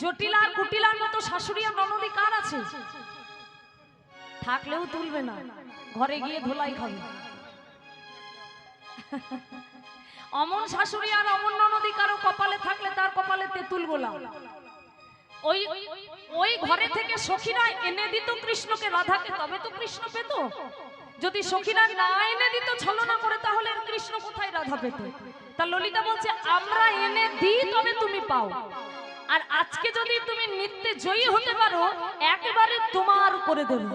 জটিল আর কুটিলার মতো শাশুড়ি আর ননদি কার আছে? থাকলেও তুলবে না। ঘরে গিয়ে ধোলাই খাবে। অমন শাশুড়ি আর অমন ননদি কারও কপালে থাকলে তার কপালে তেঁতুল গোলা ওই ওই ঘরে থেকে সখীরা এনে দিত কৃষ্ণকে, রাধাকে, তবে তো কৃষ্ণ পেত। যদি সখীরা না এনে দিত, ছলনা করে, তাহলে কৃষ্ণ কোথায় রাধা পেত? তা ললিতা বলছে, আমরা এনে দিই, তবে তুমি পাও। আর আজকে যদি তুমি নিত্যে জয়ী হতে পারো একেবারে তোমার করে দেব।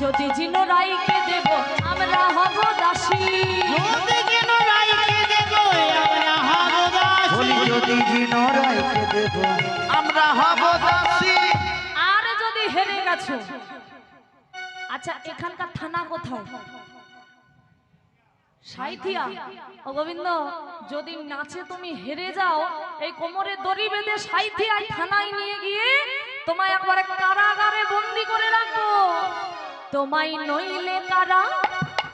যদি জিনো রাইকে দেব আমরা হব দাসী। বলি যদি জিন রাইকে দেব আমরা হব দাসী। আর যদি হেরে গেছো আচ্ছা এখানকার থানা কোথায়? সাইথিয়া ও গোবিন্দ যদি নাচে তুমি হেরে যাও এই কোমরে দড়ি বেঁধে সাইথিয়ায় থানায় নিয়ে গিয়ে তোমায় একবারে কারাগারে বন্দি করে রাখব। তোমায় নইলে কারা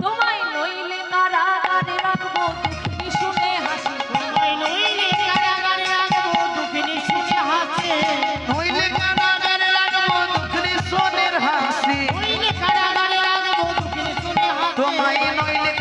তোমায় নইলে কারাগারে রাখব দুঃখী শুনে হাসি। নইলে কারাগারে রাখব দুঃখী সোনের হাসি। তোমায় নইলে